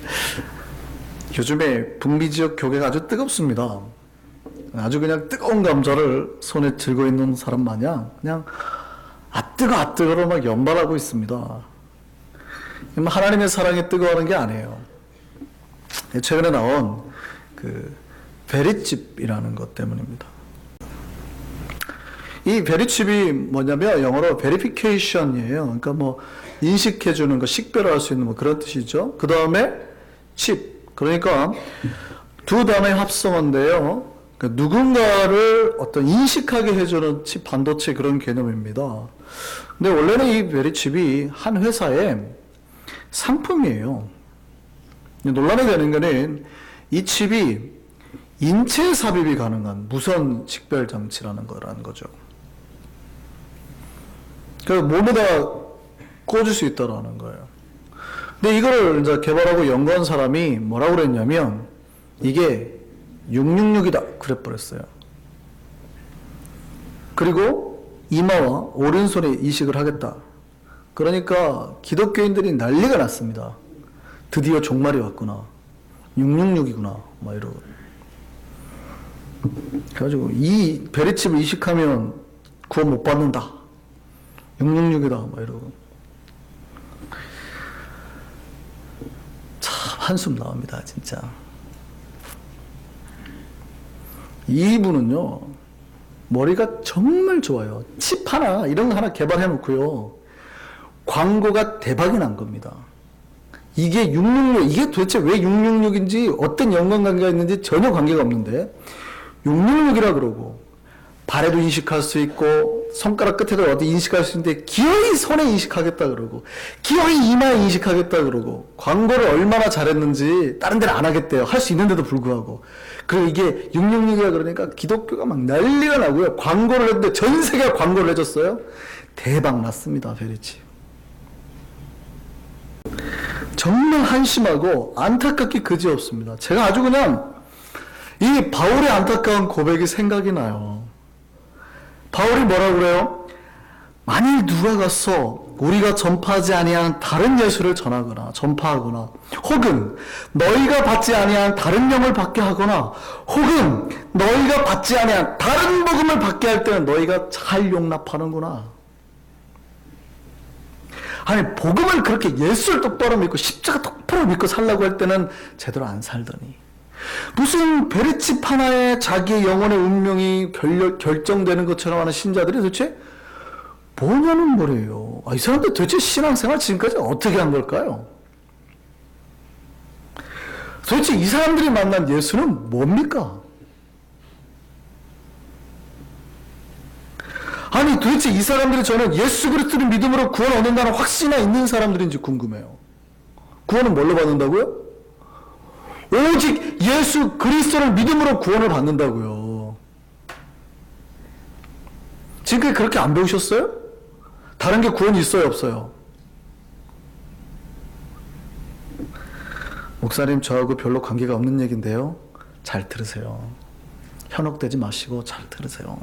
요즘에 북미 지역 교회가 아주 뜨겁습니다. 아주 그냥 뜨거운 감자를 손에 들고 있는 사람 마냥 그냥 아 뜨거 아 뜨거로 막 연발하고 있습니다. 하나님의 사랑에 뜨거워하는 게 아니에요. 최근에 나온 그 베리칩이라는 것 때문입니다. 이 베리칩이 뭐냐면 영어로 베리피케이션이에요. 그러니까 뭐 인식해 주는 거, 식별할 수 있는 뭐 그런 뜻이죠. 그 다음에 칩. 그러니까 두 단어의 합성어인데요. 그러니까 누군가를 어떤 인식하게 해주는 칩 반도체 그런 개념입니다. 근데 원래는 이 베리칩이 한 회사의 상품이에요. 논란이 되는 거는 이 칩이 인체 삽입이 가능한 무선 식별 장치라는 거라는 거죠. 그 몸에다 꽂을 수 있다라는 거예요. 근데 이거를 이제 개발하고 연구한 사람이 뭐라고 그랬냐면 이게 666이다 그랬버렸어요. 그리고 이마와 오른손에 이식을 하겠다. 그러니까 기독교인들이 난리가 났습니다. 드디어 종말이 왔구나. 666이구나. 막 이러고. 그래가지고 이 베리칩을 이식하면 구원 못 받는다. 666이다. 막 이러고. 참 한숨 나옵니다. 진짜. 이분은요. 머리가 정말 좋아요. 칩 하나 이런 거 하나 개발해 놓고요. 광고가 대박이 난 겁니다. 이게 666, 이게 도대체 왜 666인지 어떤 연관관계가 있는지 전혀 관계가 없는데 666이라 그러고 발에도 인식할 수 있고 손가락 끝에도 어디 인식할 수 있는데 기어이 손에 인식하겠다 그러고 기어이 이마에 인식하겠다 그러고 광고를 얼마나 잘했는지 다른 데는 안 하겠대요. 할 수 있는데도 불구하고 그리고 이게 666이라 그러니까 기독교가 막 난리가 나고요. 광고를 했는데 전 세계가 광고를 해줬어요. 대박 났습니다. 베리치. 정말 한심하고 안타깝게 그지없습니다. 제가 아주 그냥 이 바울의 안타까운 고백이 생각이 나요. 바울이 뭐라고 그래요? 만일 누가 가서 우리가 전파하지 아니한 다른 예수를 전하거나 전파하거나 혹은 너희가 받지 아니한 다른 영을 받게 하거나 혹은 너희가 받지 아니한 다른 복음을 받게 할 때는 너희가 잘 용납하는구나. 아니 복음을 그렇게 예수를 똑바로 믿고 십자가 똑바로 믿고 살라고 할 때는 제대로 안 살더니 무슨 베리칩 하나에 자기의 영혼의 운명이 결, 결정되는 것처럼 하는 신자들이 도대체 뭐냐는 말이에요. 아, 이 사람들 도대체 신앙생활 지금까지 어떻게 한 걸까요? 도대체 이 사람들이 만난 예수는 뭡니까? 아니 도대체 이 사람들이 저는 예수 그리스도를 믿음으로 구원 얻는다는 확신이 있는 사람들인지 궁금해요. 구원은 뭘로 받는다고요? 오직 예수 그리스도를 믿음으로 구원을 받는다고요. 지금까지 그렇게 안 배우셨어요? 다른 게 구원이 있어요, 없어요? 목사님, 저하고 별로 관계가 없는 얘기인데요. 잘 들으세요. 현혹되지 마시고 잘 들으세요.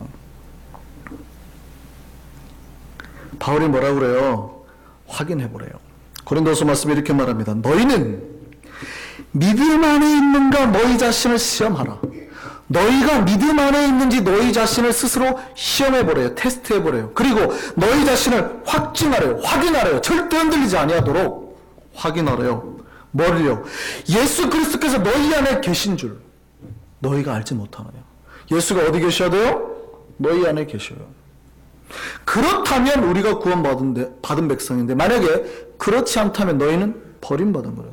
바울이 뭐라 그래요? 확인해 보래요. 고린도서 말씀에 이렇게 말합니다. 너희는 믿음 안에 있는가 너희 자신을 시험하라. 너희가 믿음 안에 있는지 너희 자신을 스스로 시험해 보래요. 테스트해 보래요. 그리고 너희 자신을 확증하래요. 확인하래요. 절대 흔들리지 아니하도록 확인하래요. 뭐를요? 예수 그리스도께서 너희 안에 계신 줄 너희가 알지 못하느냐. 예수가 어디 계셔야 돼요? 너희 안에 계셔요. 그렇다면 우리가 구원받은 데, 받은 백성인데 만약에 그렇지 않다면 너희는 버림받은 거예요.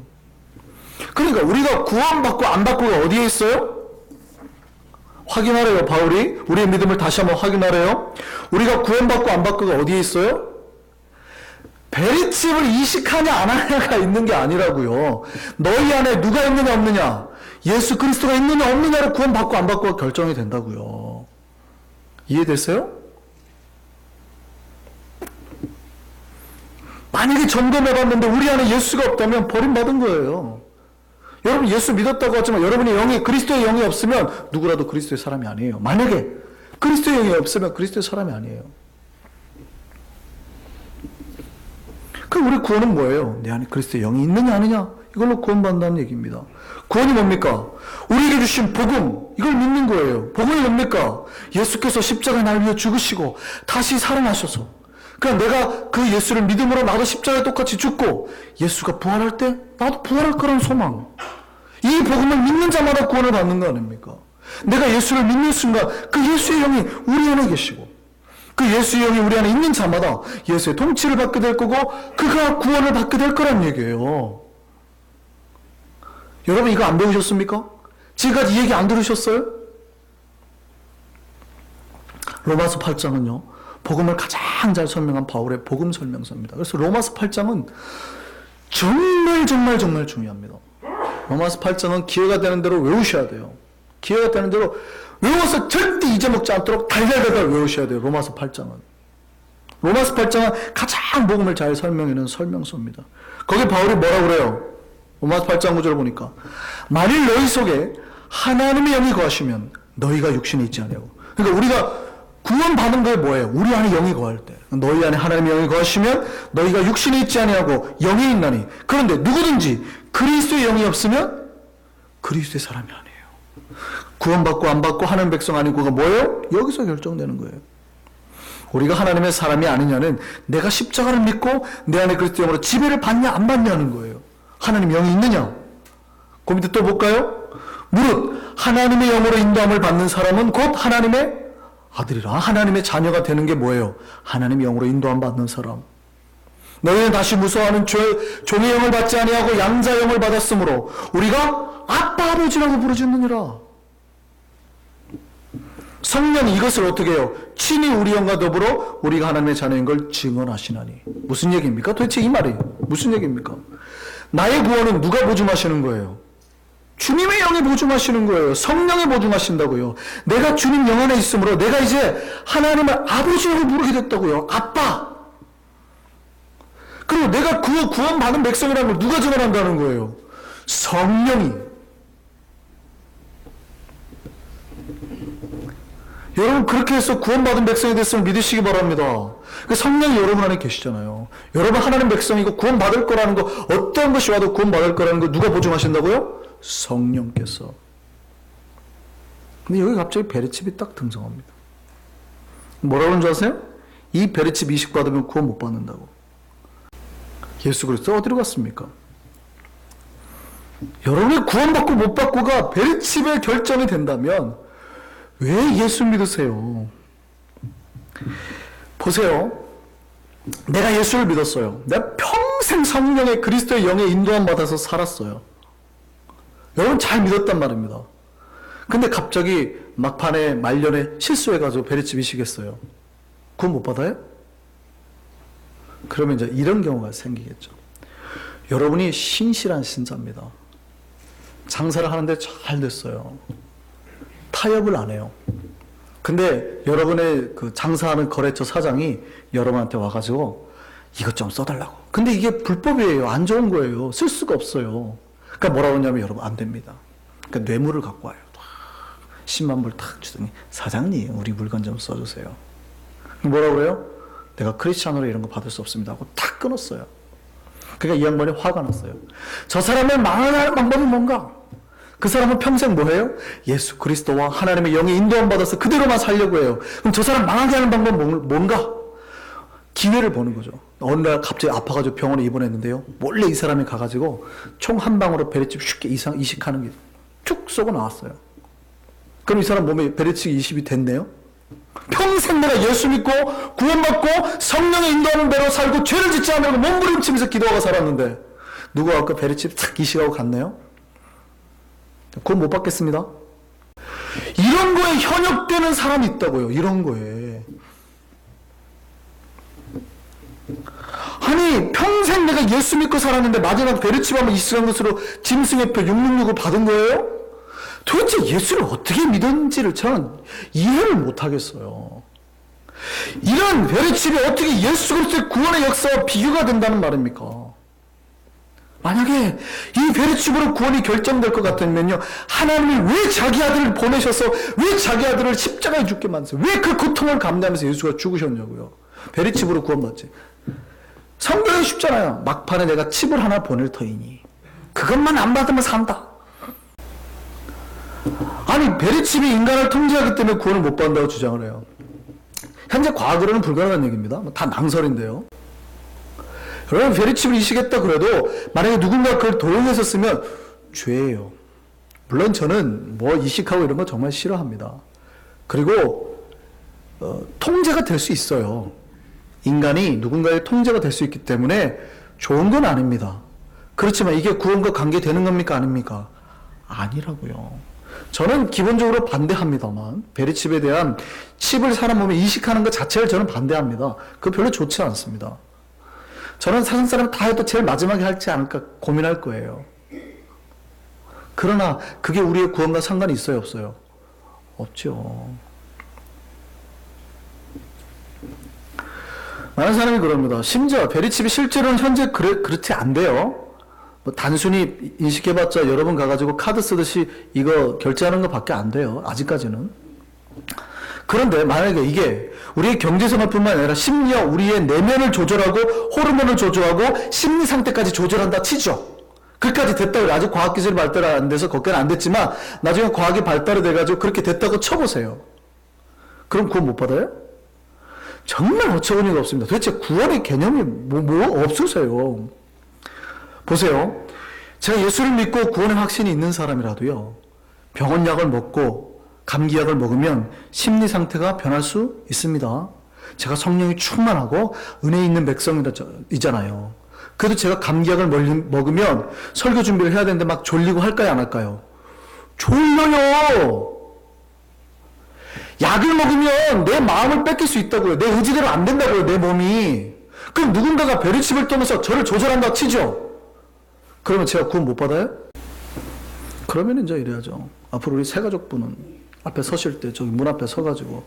그러니까 우리가 구원받고 안 받고가 어디에 있어요? 확인하래요, 바울이. 우리의 믿음을 다시 한번 확인하래요. 우리가 구원받고 안 받고가 어디에 있어요? 베리칩을 이식하냐 안 하냐가 있는 게 아니라고요. 너희 안에 누가 있느냐 없느냐, 예수 그리스도가 있느냐 없느냐로 구원받고 안 받고가 결정이 된다고요. 이해됐어요? 만약에 점검해봤는데 우리 안에 예수가 없다면 버림받은 거예요. 여러분 예수 믿었다고 하지만 여러분의 영이 그리스도의 영이 없으면 누구라도 그리스도의 사람이 아니에요. 만약에 그리스도의 영이 없으면 그리스도의 사람이 아니에요. 그럼 우리 구원은 뭐예요? 내 안에 그리스도의 영이 있느냐 아니냐? 이걸로 구원받는다는 얘기입니다. 구원이 뭡니까? 우리에게 주신 복음, 이걸 믿는 거예요. 복음이 뭡니까? 예수께서 십자가에 날 위해 죽으시고 다시 살아나셔서 그냥 내가 그 예수를 믿음으로 나도 십자가에 똑같이 죽고 예수가 부활할 때 나도 부활할 거라는 소망. 이 복음을 믿는 자마다 구원을 받는 거 아닙니까? 내가 예수를 믿는 순간 그 예수의 영이 우리 안에 계시고 그 예수의 영이 우리 안에 있는 자마다 예수의 통치를 받게 될 거고 그가 구원을 받게 될 거란 얘기예요. 여러분 이거 안 배우셨습니까? 지금까지 이 얘기 안 들으셨어요? 로마서 8장은요. 복음을 가장 잘 설명한 바울의 복음 설명서입니다. 그래서 로마서 8장은 정말 정말 정말 중요합니다. 로마서 8장은 기회가 되는 대로 외우셔야 돼요. 기회가 되는 대로 외워서 절대 잊어먹지 않도록 달달달달 외우셔야 돼요. 로마서 8장은. 로마서 8장은 가장 복음을 잘 설명해놓은 설명서입니다. 거기 바울이 뭐라고 그래요? 로마서 8장 9절을 보니까 만일 너희 속에 하나님의 영이 거하시면 너희가 육신이 있지 않냐고. 그러니까 우리가 구원받은 게 뭐예요? 우리 안에 영이 거할 때. 너희 안에 하나님의 영이 거하시면 너희가 육신이 있지 아니하고 영이 있나니. 그런데 누구든지 그리스도의 영이 없으면 그리스도의 사람이 아니에요. 구원받고 안 받고 하는 백성 아니고가 뭐예요? 여기서 결정되는 거예요. 우리가 하나님의 사람이 아니냐는 내가 십자가를 믿고 내 안에 그리스도 영으로 지배를 받냐 안 받냐는 거예요. 하나님 영이 있느냐? 그 밑에 또 볼까요? 무릇 하나님의 영으로 인도함을 받는 사람은 곧 하나님의 아들이라 하나님의 자녀가 되는 게 뭐예요? 하나님의 영으로 인도함 받는 사람. 너희는 다시 무서워하는 조- 종의 영을 받지 아니하고 양자 영을 받았으므로 우리가 아빠 아버지라고 부르짖느니라. 성령이 이것을 어떻게 해요? 친히 우리 영과 더불어 우리가 하나님의 자녀인 걸 증언하시나니. 무슨 얘기입니까? 도대체 이 말이 무슨 얘기입니까? 나의 구원은 누가 보증하시는 거예요? 주님의 영이 보증하시는 거예요. 성령이 보증하신다고요. 내가 주님 영 안에 있으므로 내가 이제 하나님을 아버지라고 부르게 됐다고요. 아빠. 그리고 내가 그 구원받은 백성이라는 걸 누가 증언한다는 거예요? 성령이. 여러분 그렇게 해서 구원받은 백성이 됐으면 믿으시기 바랍니다. 그 성령이 여러분 안에 계시잖아요. 여러분 하나님 백성이고 구원받을 거라는 거 어떤 것이 와도 구원받을 거라는 거 누가 보증하신다고요? 성령께서. 근데 여기 갑자기 베레칩이 딱 등장합니다. 뭐라고 하는 줄 아세요? 이 베레칩 이식 받으면 구원 못 받는다고. 예수 그리스도 어디로 갔습니까? 여러분이 구원받고 못 받고가 베레칩의 결정이 된다면 왜 예수 믿으세요? 보세요. 내가 예수를 믿었어요. 내가 평생 성령의 그리스도의 영에 인도함 받아서 살았어요. 여러분 잘 믿었단 말입니다. 근데 갑자기 막판에 말년에 실수해가지고 베리칩 이시겠어요. 구원 못 받아요? 그러면 이제 이런 경우가 생기겠죠. 여러분이 신실한 신자입니다. 장사를 하는데 잘 됐어요. 타협을 안 해요. 근데 여러분의 그 장사하는 거래처 사장이 여러분한테 와가지고 이것 좀 써달라고. 근데 이게 불법이에요. 안 좋은 거예요. 쓸 수가 없어요. 그러니까 뭐라고 하냐면 여러분 안 됩니다. 그러니까 뇌물을 갖고 와요. 10만 불 탁 주더니 사장님 우리 물건 좀 써주세요. 뭐라고 그래요? 내가 크리스찬으로 이런 거 받을 수 없습니다 하고 탁 끊었어요. 그러니까 이 양반이 화가 났어요. 저 망하게 하는 방법이 뭔가? 그 사람은 평생 뭐 해요? 예수 그리스도와 하나님의 영의 인도함 받아서 그대로만 살려고 해요. 그럼 저 사람 망하게 하는 방법은 뭔가? 기회를 보는 거죠. 어느 날 갑자기 아파가지고 병원에 입원했는데요. 몰래 이 사람이 가가지고 총 한 방으로 베레칩 쉽게 이상 이식하는 게 쭉 쏘고 나왔어요. 그럼 이 사람 몸에 베레칩 이식이 됐네요. 평생 내가 예수 믿고 구원받고 성령의 인도하는 대로 살고 죄를 짓지 않으고 몸부림치면서 기도하고 살았는데 누가 아까 베레칩 탁 이식하고 갔네요. 구원 못 받겠습니다. 이런 거에 현역되는 사람이 있다고요. 이런 거에. 아니 평생 내가 예수 믿고 살았는데 마지막 베르치바만 이스라엘 것으로 짐승의표 666을 받은 거예요? 도대체 예수를 어떻게 믿었는지를 저는 이해를 못 하겠어요. 이런 베르칩이 어떻게 예수 그리스도의 구원의 역사와 비교가 된다는 말입니까? 만약에 이 베르칩으로 구원이 결정될 것 같으면요, 하나님이 왜 자기 아들을 보내셔서 왜 자기 아들을 십자가에 죽게 만드세요? 왜 그 고통을 감내하면서 예수가 죽으셨냐고요? 베르칩으로 구원받지. 성경에 쉽잖아요. 막판에 내가 칩을 하나 보낼 터이니 그것만 안 받으면 산다. 아니 베리칩이 인간을 통제하기 때문에 구원을 못 받는다고 주장을 해요. 현재 과학으로는 불가능한 얘기입니다. 뭐다 낭설인데요. 여러분 베리칩을 이식했다 그래도 만약에 누군가 그걸 도용해서 쓰면 죄예요. 물론 저는 뭐 이식하고 이런 거 정말 싫어합니다. 그리고 어, 통제가 될 수 있어요. 인간이 누군가의 통제가 될 수 있기 때문에 좋은 건 아닙니다. 그렇지만 이게 구원과 관계되는 겁니까 아닙니까? 아니라고요. 저는 기본적으로 반대합니다만 베리칩에 대한 칩을 사람 몸에 이식하는 것 자체를 저는 반대합니다. 그거 별로 좋지 않습니다. 저는 세상 사람 다 해도 제일 마지막에 할지 않을까 고민할 거예요. 그러나 그게 우리의 구원과 상관이 있어요, 없어요? 없죠. 많은 사람이 그럽니다. 심지어 베리칩이 실제로는 현재 그래, 그렇지 안 돼요. 뭐 단순히 인식해봤자 여러 번 가가지고 카드 쓰듯이 이거 결제하는 것밖에 안 돼요. 아직까지는. 그런데 만약에 이게 우리의 경제생활뿐만 아니라 심리와 우리의 내면을 조절하고 호르몬을 조절하고 심리 상태까지 조절한다 치죠. 그까지 됐다고 아직 과학 기술이 발달 안 돼서 거기까지 안 됐지만 나중에 과학이 발달이 돼가지고 그렇게 됐다고 쳐보세요. 그럼 구원 못 받아요? 정말 어처구니가 없습니다. 도대체 구원의 개념이 뭐, 뭐 없으세요. 보세요. 제가 예수를 믿고 구원의 확신이 있는 사람이라도요. 병원약을 먹고 감기약을 먹으면 심리 상태가 변할 수 있습니다. 제가 성령이 충만하고 은혜 있는 백성이잖아요. 그래도 제가 감기약을 먹으면 설교 준비를 해야 되는데 막 졸리고 할까요, 안 할까요? 졸려요! 약을 먹으면 내 마음을 뺏길 수 있다고요. 내 의지대로 안 된다고요, 내 몸이. 그럼 누군가가 베르칩을 통해서 저를 조절한다 치죠? 그러면 제가 구원 못 받아요? 그러면 이제 이래야죠. 앞으로 우리 세 가족분은 앞에 서실 때 저기 문 앞에 서가지고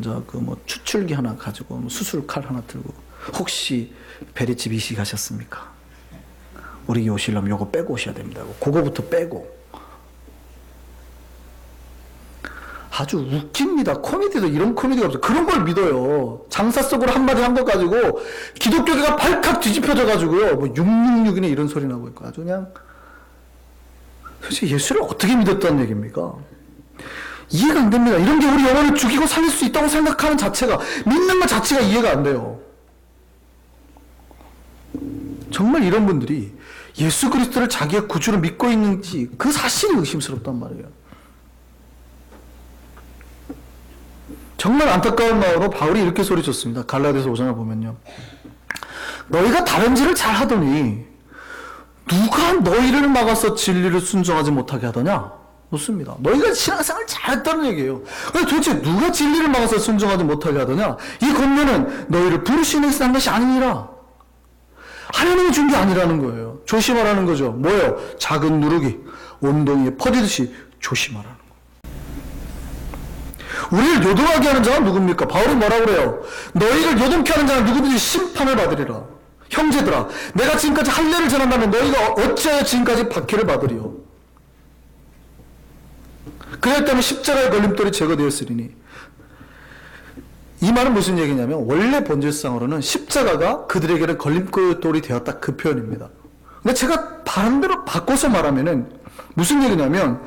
이제 그 뭐 추출기 하나 가지고 뭐 수술 칼 하나 들고 혹시 베리칩 이식 하셨습니까? 우리 오시려면 요거 빼고 오셔야 됩니다. 그거부터 빼고 아주 웃깁니다. 코미디도 이런 코미디가 없어요. 그런 걸 믿어요. 장사 속으로 한마디 한 것 가지고 기독교계가 발칵 뒤집혀져 가지고요. 뭐 666이네 이런 소리 나고 있고 아주 그냥 도대체 예수를 어떻게 믿었다는 얘기입니까? 이해가 안 됩니다. 이런 게 우리 영혼을 죽이고 살릴 수 있다고 생각하는 자체가 믿는 것 자체가 이해가 안 돼요. 정말 이런 분들이 예수 그리스도를 자기의 구주로 믿고 있는지 그 사실이 의심스럽단 말이에요. 정말 안타까운 마음으로 바울이 이렇게 소리쳤습니다. 갈라디아서 5장을 보면요. 너희가 다른지를 잘 하더니 누가 너희를 막아서 진리를 순종하지 못하게 하더냐? 묻습니다. 너희가 신앙생활 잘했다는 얘기예요. 도대체 누가 진리를 막아서 순종하지 못하게 하더냐? 이 권면은 너희를 것이 한 것이 아니니라. 하나님이 준 게 아니라는 거예요. 조심하라는 거죠. 뭐예요? 작은 누룩이 온동이에 퍼지듯이 조심하라는 거. 우리를 요동하게 하는 자가 누굽니까? 바울이 뭐라고 그래요? 너희를 요동케 하는 자는 누구든지 심판을 받으리라. 형제들아, 내가 지금까지 할례를 전한다면 너희가 어찌하여 지금까지 박해를 받으리요? 그랬다면 십자가의 걸림돌이 제거되었으리니. 이 말은 무슨 얘기냐면 원래 본질상으로는 십자가가 그들에게는 걸림돌이 되었다 그 표현입니다. 근데 제가 반대로 바꿔서 말하면은 무슨 얘기냐면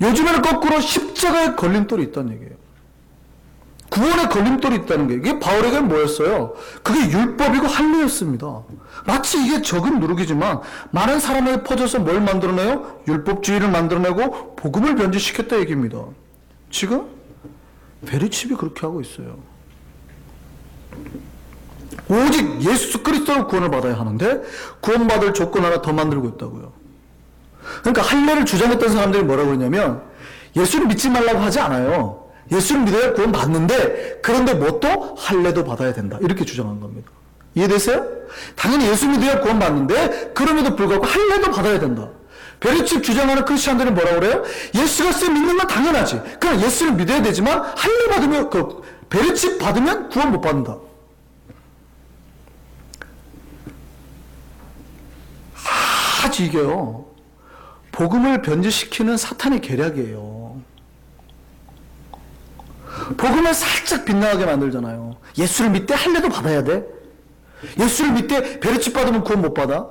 요즘에는 거꾸로 십자가의 걸림돌이 있다는 얘기예요. 구원의 걸림돌이 있다는 게 이게 바울에게는 뭐였어요? 그게 율법이고 할례였습니다. 마치 이게 적은 누룩이지만 많은 사람에게 퍼져서 뭘 만들어내요? 율법주의를 만들어내고 복음을 변질시켰다 얘기입니다. 지금 베리칩이 그렇게 하고 있어요. 오직 예수 그리스도로 구원을 받아야 하는데 구원받을 조건 하나 더 만들고 있다고요. 그러니까 할례를 주장했던 사람들이 뭐라고 그러냐면 예수를 믿지 말라고 하지 않아요. 예수를 믿어야 구원 받는데 그런데 뭐또 할례도 받아야 된다. 이렇게 주장한 겁니다. 이해되세요? 당연히 예수 믿어야 구원 받는데 그럼에도 불구하고 할례도 받아야 된다. 베리칩 주장하는 크리스천들은 뭐라고 그래요? 예수가 쓰 믿는 건 당연하지. 그럼 예수를 믿어야 되지만 할례 받으면 그 베리칩 받으면 구원 못 받는다. 아주 이게요. 복음을 변질시키는 사탄의 계략이에요. 복음을 살짝 빗나가게 만들잖아요. 예수를 믿되 할례도 받아야 돼. 예수를 믿되 베르칩 받으면 구원 못 받아.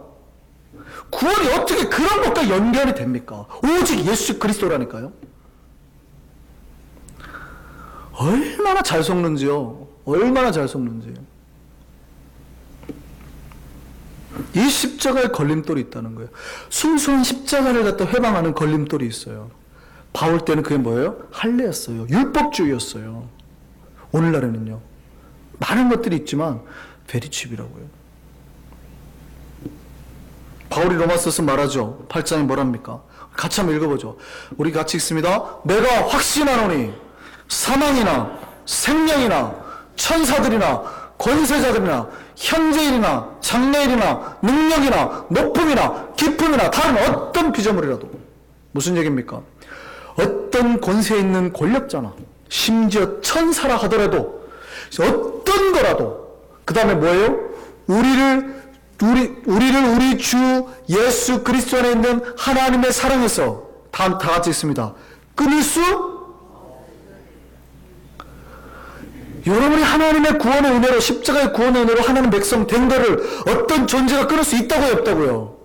구원이 어떻게 그런 것과 연결이 됩니까? 오직 예수 그리스도라니까요. 얼마나 잘 속는지요. 얼마나 잘 속는지. 이 십자가에 걸림돌이 있다는 거예요. 순수한 십자가를 갖다 회방하는 걸림돌이 있어요. 바울 때는 그게 뭐예요? 할례였어요. 율법주의였어요. 오늘날에는요. 많은 것들이 있지만 베리칩이라고요. 바울이 로마서서 말하죠. 8장에 뭐랍니까? 같이 한번 읽어보죠. 우리 같이 읽습니다. 내가 확신하노니 사망이나 생명이나 천사들이나 권세자들이나 현재 일이나 장래 일이나 능력이나 높음이나 기쁨이나 다른 어떤 피조물이라도 무슨 얘기입니까? 어떤 권세 있는 권력자나 심지어 천사라 하더라도 어떤 거라도 그 다음에 뭐예요? 우리를 우리 우리를 우리 주 예수 그리스도 안에 있는 하나님의 사랑에서 다, 다 같이 있습니다. 끊을 수 여러분이 하나님의 구원의 은혜로 십자가의 구원의 은혜로 하나님 백성 된 거를 어떤 존재가 끊을 수 있다고요, 없다고요?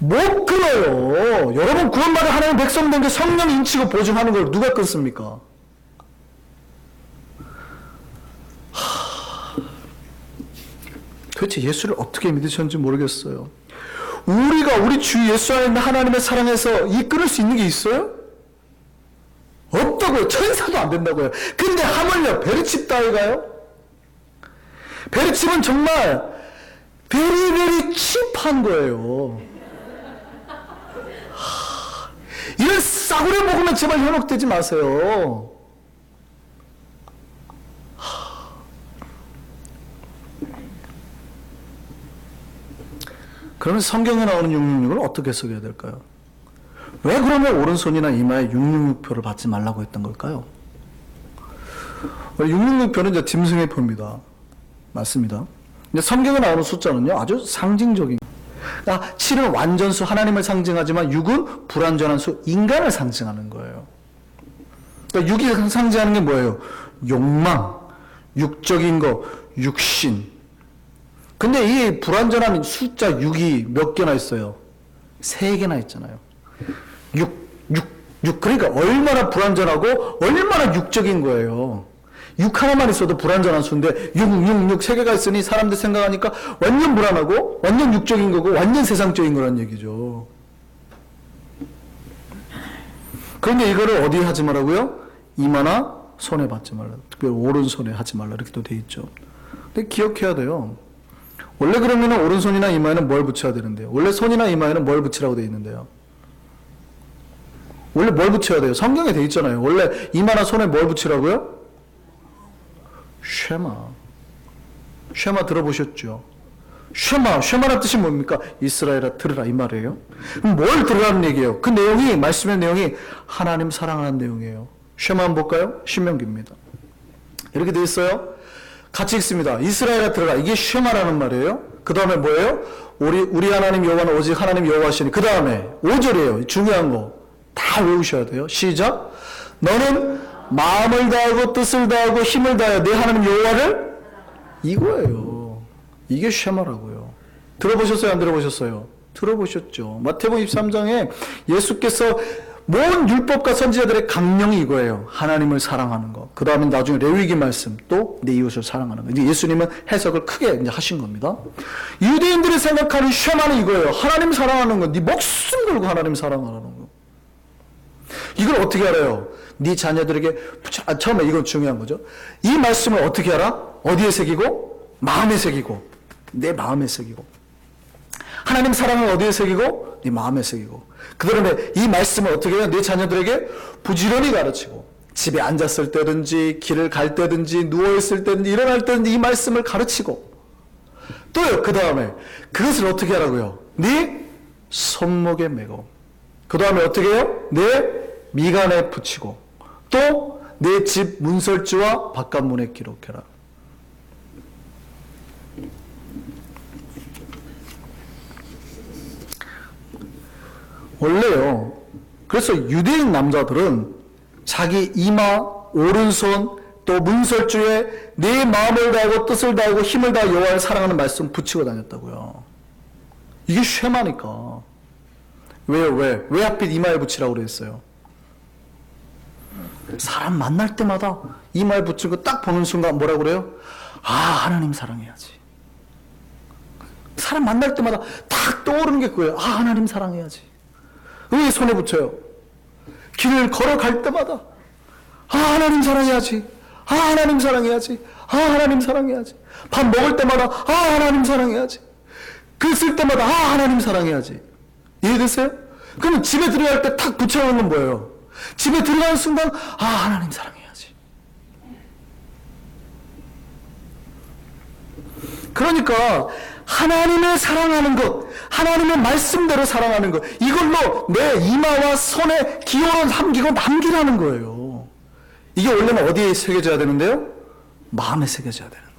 못 끊어요. 여러분 구원받은 하나님 백성 된 게 성령 인치고 보증하는 걸 누가 끊습니까? 하... 도대체 예수를 어떻게 믿으셨는지 모르겠어요. 우리가 우리 주 예수 안에 하나님의 사랑에서 이 끊을 수 있는 게 있어요? 없다고요. 천사도 안 된다고요. 근데 하물며 베르칩 따위가요? 베르칩은 정말 베리베리 칩한 거예요. 하, 이런 싸구려 먹으면 제발 현혹되지 마세요. 하. 그러면 성경에 나오는 666을 어떻게 해석해야 될까요? 왜 그러면 오른손이나 이마에 666표를 받지 말라고 했던 걸까요? 666표는 이제 짐승의 표입니다. 맞습니다. 근데 성경에 나오는 숫자는요, 아주 상징적인. 그러니까 7은 완전수 하나님을 상징하지만 6은 불완전한 수 인간을 상징하는 거예요. 그러니까 6이 상징하는 게 뭐예요? 욕망, 육적인 거, 육신. 근데 이 불완전한 숫자 6이 몇 개나 있어요? 세 개나 있잖아요. 6, 6, 6. 그러니까 얼마나 불완전하고 얼마나 육적인 거예요. 6 하나만 있어도 불완전한 수인데 6, 6, 6세 개가 있으니 사람들 생각하니까 완전 불안하고 완전 육적인 거고 완전 세상적인 거란 얘기죠. 그런데 이거를 어디에 하지 말라고요? 이마나 손에 받지 말라. 특별히 오른손에 하지 말라. 이렇게 또 돼 있죠. 근데 기억해야 돼요. 원래 그러면 오른손이나 이마에는 뭘 붙여야 되는데요? 원래 손이나 이마에는 뭘 붙이라고 돼 있는데요? 원래 뭘 붙여야 돼요? 성경에 돼 있잖아요. 원래 이마나 손에 뭘 붙이라고요? 쉐마. 쉐마 들어보셨죠? 쉐마, 쉐마란 뜻이 뭡니까? 이스라엘아 들으라 이 말이에요. 그럼 뭘 들으라는 얘기예요? 그 내용이 말씀의 내용이 하나님 사랑하는 내용이에요. 쉐마 한번 볼까요? 신명기입니다. 이렇게 돼 있어요. 같이 읽습니다. 이스라엘아 들으라. 이게 쉐마라는 말이에요. 그 다음에 뭐예요? 우리 우리 하나님 여호와는 오직 하나님 여호와시니. 그 다음에 5절이에요. 중요한 거. 다 외우셔야 돼요. 시작. 너는 마음을 다하고 뜻을 다하고 힘을 다하여 내 하나님 여호와를 이거예요. 이게 쉐마라고요. 들어보셨어요? 안 들어보셨어요? 들어보셨죠. 마태복음 23장에 예수께서 모든 율법과 선지자들의 강령이 이거예요. 하나님을 사랑하는 거. 그 다음에 나중에 레위기 말씀 또 내 이웃을 사랑하는 거. 이제 예수님은 해석을 크게 이제 하신 겁니다. 유대인들이 생각하는 쉐마는 이거예요. 하나님 사랑하는 거. 네 목숨 걸고 하나님 사랑하는 거. 이걸 어떻게 알아요? 네 자녀들에게 아, 처음에 이건 중요한 거죠. 이 말씀을 어떻게 알아? 어디에 새기고 마음에 새기고 내 마음에 새기고 하나님 사랑을 어디에 새기고 네 마음에 새기고 그 다음에 이 말씀을 어떻게 해요? 내 자녀들에게 부지런히 가르치고 집에 앉았을 때든지 길을 갈 때든지 누워 있을 때든지 일어날 때든지 이 말씀을 가르치고 또요 그 다음에 그것을 어떻게 하라고요? 네 손목에 메고 그 다음에 어떻게 해요? 내 미간에 붙이고 또 내 집 문설주와 바깥문에 기록해라. 원래요. 그래서 유대인 남자들은 자기 이마, 오른손, 또 문설주에 내 마음을 다하고 뜻을 다하고 힘을 다하 여호와를 사랑하는 말씀 붙이고 다녔다고요. 이게 쉐마니까. 왜요, 왜? 왜 하필 이마에 붙이라고 그랬어요? 사람 만날 때마다 이마에 붙인 거딱 보는 순간 뭐라 그래요? 아, 하나님 사랑해야지. 사람 만날 때마다 딱 떠오르는 게 그거예요. 아, 하나님 사랑해야지. 왜 손에 붙여요? 길을 걸어갈 때마다 아, 하나님 사랑해야지. 아, 하나님 사랑해야지. 아, 하나님 사랑해야지. 밥 먹을 때마다 아, 하나님 사랑해야지. 글 쓸 때마다 아, 하나님 사랑해야지. 이해됐어요? 그러면 집에 들어갈 때 탁 붙여놓은 건 뭐예요? 집에 들어가는 순간 아, 하나님 사랑해야지. 그러니까 하나님을 사랑하는 것, 하나님의 말씀대로 사랑하는 것, 이걸로 내 이마와 손에 기호를 남기고 남기라는 거예요. 이게 원래는 어디에 새겨져야 되는데요? 마음에 새겨져야 되는데.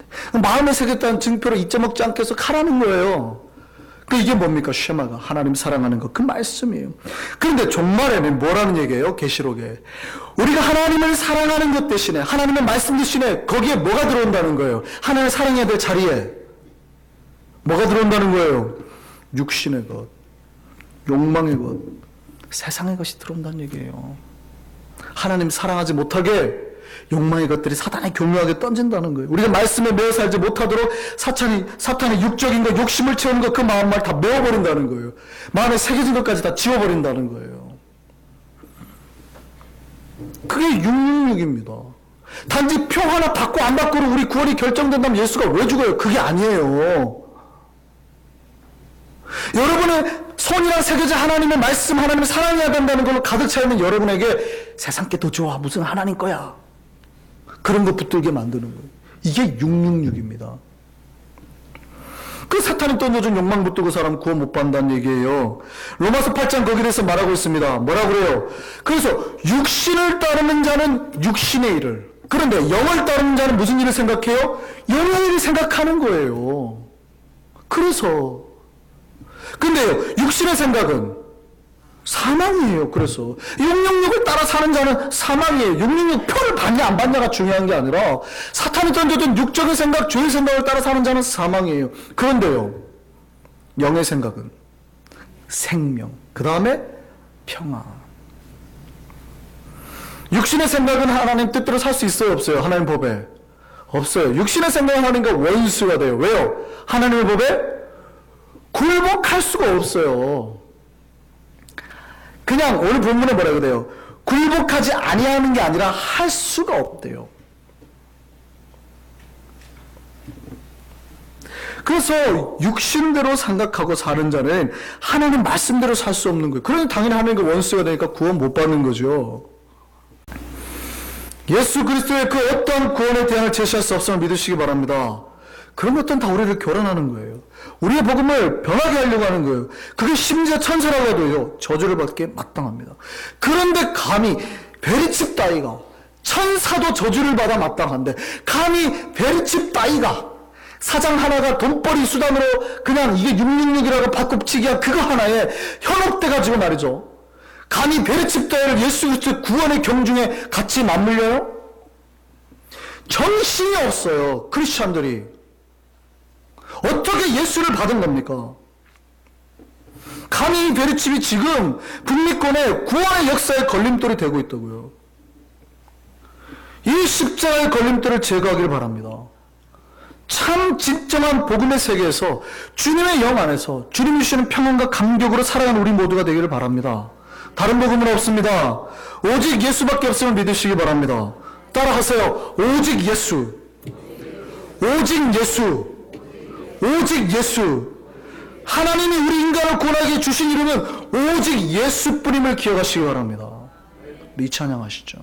마음에 새겼다는 증표를 잊어먹지 않게 해서 가라는 거예요. 그 이게 뭡니까? 쉐마가 하나님 사랑하는 것 그 말씀이에요. 그런데 종말에는 뭐라는 얘기예요? 계시록에 우리가 하나님을 사랑하는 것 대신에 하나님의 말씀 대신에 거기에 뭐가 들어온다는 거예요? 하나님을 사랑해야 될 자리에 뭐가 들어온다는 거예요? 육신의 것, 욕망의 것, 세상의 것이 들어온다는 얘기예요. 하나님 사랑하지 못하게 욕망의 것들이 사탄에 교묘하게 던진다는 거예요. 우리가 말씀에 매어 살지 못하도록 사탄이 사탄의 육적인 것, 욕심을 채우는 것, 그 마음을 다 메워버린다는 거예요. 마음에 새겨진 것까지 다 지워버린다는 거예요. 그게 666입니다. 단지 표 하나 받고 안 받고로 우리 구원이 결정된다면 예수가 왜 죽어요? 그게 아니에요. 여러분의 손이랑 새겨진 하나님의 말씀, 하나님을 사랑해야 된다는 걸로 가득 차 있는 여러분에게 세상 게더 좋아. 무슨 하나님 거야. 그런 거 붙들게 만드는 거예요. 이게 666입니다. 그 사탄이 던져준 욕망 붙들고 사람 구원 못 받는다는 얘기예요. 로마서 8장 거기에 대해서 말하고 있습니다. 뭐라 그래요? 그래서 육신을 따르는 자는 육신의 일을 그런데 영을 따르는 자는 무슨 일을 생각해요? 영의 일을 생각하는 거예요. 그래서 근데요, 육신의 생각은 사망이에요. 그래서 666을 따라 사는 자는 사망이에요. 666 표를 받냐 안 받냐가 중요한 게 아니라 사탄이 던져둔 육적인 생각, 죄의 생각을 따라 사는 자는 사망이에요. 그런데요, 영의 생각은 생명, 그 다음에 평화. 육신의 생각은 하나님 뜻대로 살 수 있어요, 없어요? 하나님 법에 없어요. 육신의 생각은 하나님과 원수가 돼요. 왜요? 하나님의 법에 굴복할 수가 없어요. 그냥 오늘 본문에 뭐라 그래요? 굴복하지 아니하는 게 아니라 할 수가 없대요. 그래서 육신대로 생각하고 사는 자는 하나님 말씀대로 살 수 없는 거예요. 그러니 당연히 하나님과 원수가 되니까 구원 못 받는 거죠. 예수 그리스도의 그 어떤 구원의 대안을 제시할 수 없음을 믿으시기 바랍니다. 그런 것들은 다 우리를 교란하는 거예요. 우리의 복음을 변하게 하려고 하는 거예요. 그게 심지어 천사라고 해도요, 저주를 받게 마땅합니다. 그런데 감히 베리칩 따위가, 천사도 저주를 받아 마땅한데, 감히 베리칩 따위가, 사장 하나가 돈벌이 수단으로 그냥 이게 666이라고 바꿔치기야 그거 하나에 현혹돼가지고 말이죠. 감히 베리칩 따위를 예수 그리스도의 구원의 경중에 같이 맞물려요? 정신이 없어요, 크리스찬들이. 어떻게 예수를 받은 겁니까? 감히 베르칩이 지금 북미권의 구원의 역사에 걸림돌이 되고 있다고요. 이 십자가의 걸림돌을 제거하기를 바랍니다. 참 진정한 복음의 세계에서 주님의 영 안에서 주님 주시는 평안과 감격으로 살아가는 우리 모두가 되기를 바랍니다. 다른 복음은 없습니다. 오직 예수밖에 없음을 믿으시기 바랍니다. 따라하세요. 오직 예수. 오직 예수. 오직 예수. 하나님이 우리 인간을 구원하게 주신 이름은 오직 예수뿐임을 기억하시기 바랍니다. 우리 찬양하시죠.